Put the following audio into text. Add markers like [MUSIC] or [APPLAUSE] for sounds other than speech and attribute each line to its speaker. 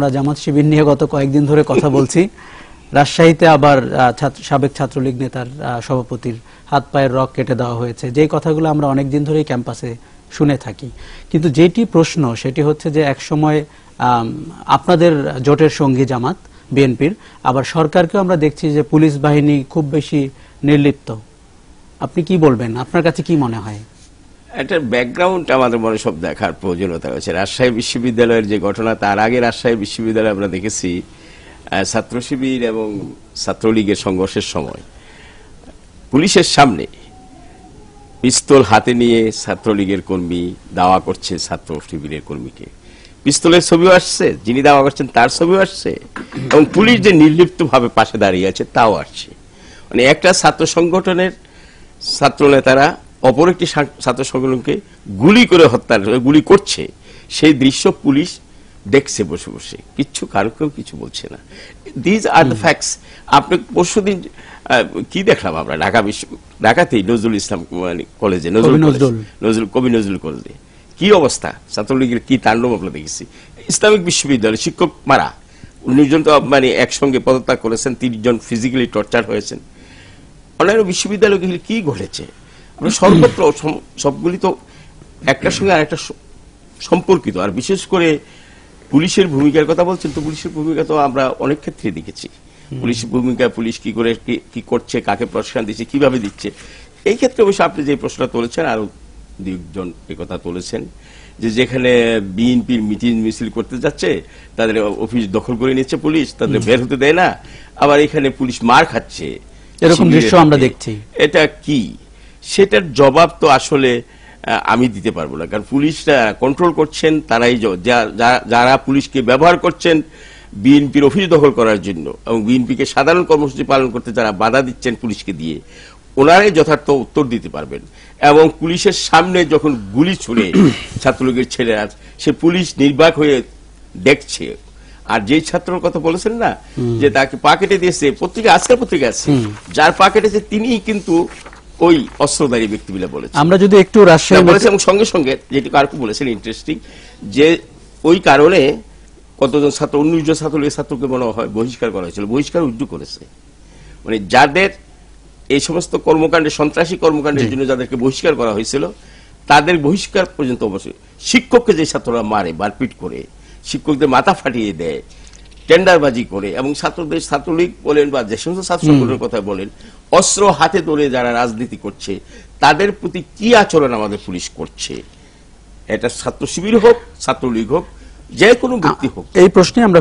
Speaker 1: আমরা জামাত শিবির নিয়ে গত কয়েকদিন ধরে কথা বলছি। রাজশাহীতে আবার সাবেক ছাত্রলীগ নেতার সভাপতির হাত পায়ের রক কেটে দেওয়া হয়েছে। যে কথাগুলো আমরা অনেকদিন ধরেই ক্যাম্পাসে শুনে থাকি। কিন্তু যেটি প্রশ্ন সেটি হচ্ছে যে এক সময় আম, আপনাদের জোটের সঙ্গী জামাত বিএনপির আবার সরকারকেও আমরা দেখছি যে পুলিশ বাহিনী খুব বেশি নির্লিপ্ত। আপনি কি বলবেন? আপনার কাছে কি মনে হয়?
Speaker 2: একটা ব্যাকগ্রাউন্ড আমাদের মনে সব দেখার প্রয়োজনীয়তা রয়েছে। রাজশাহী বিশ্ববিদ্যালয়ের যে ঘটনা, তার আগে রাজশাহী বিশ্ববিদ্যালয়ে আমরা দেখেছি ছাত্র শিবির এবং ছাত্রলীগের সংঘর্ষের সময়। পুলিশের সামনে পিস্তল হাতে নিয়ে ছাত্রলীগের কর্মী দাওয়া করছে ছাত্র শিবিরের কর্মীকে। পিস্তলের ছবিও আসছে, যিনি দাওয়া করছেন তার ছবিও আসছে, এবং পুলিশ যে নির্লিপ্তভাবে পাশে দাঁড়িয়ে আছে, তাও আসছে। মানে একটা ছাত্র সংগঠনের ছাত্র নেতারা অপর একটি ছাত্র সংগঠনকে গুলি করে হত্যা গুলি করছে। সেই দৃশ্য পুলিশ দেখছে বসে বসে। কিচ্ছু কারও কেউ কিছু বলছে না। দিজ আর দ্য ফ্যাক্টস আপনি পরশুদিন আহ, কি দেখলাম আমরা? ঢাকা বিশ্ব ঢাকাতেই নজরুল ইসলাম মানে কলেজে নজরুল
Speaker 1: নজরুল।
Speaker 2: নজরুল কবি নজরুল কলেজে। কি অবস্থা? ছাত্রলীগের কি তাণ্ডব আমরা দেখেছি? ইসলামিক বিশ্ববিদ্যালয় শিক্ষক মারা। উনিশ জন তো মানে একসঙ্গে পদত্যাগ করেছেন তিরিশ জন ফিজিক্যালি টর্চার হয়েছেন। অন্যান্য বিশ্ববিদ্যালয়গুলি কি ঘটেছে? আমরা সর্বত্র সবগুলি তো একটার সঙ্গে আরেকটা স- সম্পর্কিত। আর বিশেষ করে পুলিশের ভূমিকার কথা বলছেন তো পুলিশের ভূমিকা তো আমরা অনেক ক্ষেত্রে দেখেছি। পুলিশের ভূমিকা পুলিশ কি করে কি- কি করছে কাকে প্রশিক্ষণ দিচ্ছে কীভাবে দিচ্ছে। এই ক্ষেত্রে অবশ্য আপনি যে প্রশ্নটা তুলেছেন আরও দুজন কথা তুলেছেন যে যেখানে বিএনপির মিটিং মিছিল করতে যাচ্ছে তাদের অফিস দখল করে নিচ্ছে পুলিশ তাদের বের হতে দেয় না। আবার এখানে পুলিশ মার খাচ্ছে
Speaker 1: এরকম দৃশ্য আমরা দেখছি।
Speaker 2: এটা কি? সেটার জবাব তো আসলে আমি দিতে পারব না। কারণ পুলিশরা কন্ট্রোল করছেন তারাই যারা পুলিশকে ব্যবহার করছেন বিএনপির অফিস দখল করার জন্য এবং বিএনপিকে সাধারণ কর্মসূচি পালন করতে যারা বাধা দিচ্ছেন পুলিশকে দিয়ে ওনারাই যথার্থ উত্তর দিতে পারবেন। এবং পুলিশের সামনে যখন গুলি ছুড়ে [COUGHS] ছাত্রলীগের ছেলেরা সে পুলিশ নির্বাক হয়ে দেখছে। আর যেই ছাত্রের কথা বলেছেন না যে তাকে পা কেটে দিয়েছে পত্রিকা আজকের পত্রিকা আছে। যার পা কেটেছে তিনিই কিন্তু ওই অস্ত্রধারী ব্যক্তি বলে বলেছে।
Speaker 1: আমরা যদি একটু রাজশাহী
Speaker 2: বলেছে এবং সঙ্গে সঙ্গে যেটুকু আর বলেছেন ইন্টারেস্টিং যে ওই কারণে কতজন ছাত্র উনিশ জন ছাত্রলীগের ছাত্রকে মনে হয় বহিষ্কার করা হয়েছিল বহিষ্কার উদ্যোগ করেছে। মানে যাদের এই সমস্ত কর্মকাণ্ডে সন্ত্রাসী কর্মকাণ্ডের জন্য যাদেরকে বহিষ্কার করা হয়েছিল তাদের বহিষ্কার পর্যন্ত অবশ্যই শিক্ষককে যে ছাত্ররা মারে মারপিট করে শিক্ষকদের মাথা ফাটিয়ে দেয় টেন্ডারবাজি করে এবং ছাত্রদের ছাত্রলীগ বলেন বা যে সমস্ত ছাত্র সংগঠনের কথা বলেন অস্ত্র হাতে ধরে যারা রাজনীতি করছে তাদের প্রতি কি আচরণ আমাদের পুলিশ করছে? এটা ছাত্র শিবির হোক ছাত্রলীগ হোক যে কোনো ব্যক্তি হোক।
Speaker 1: এই প্রশ্নে আমরা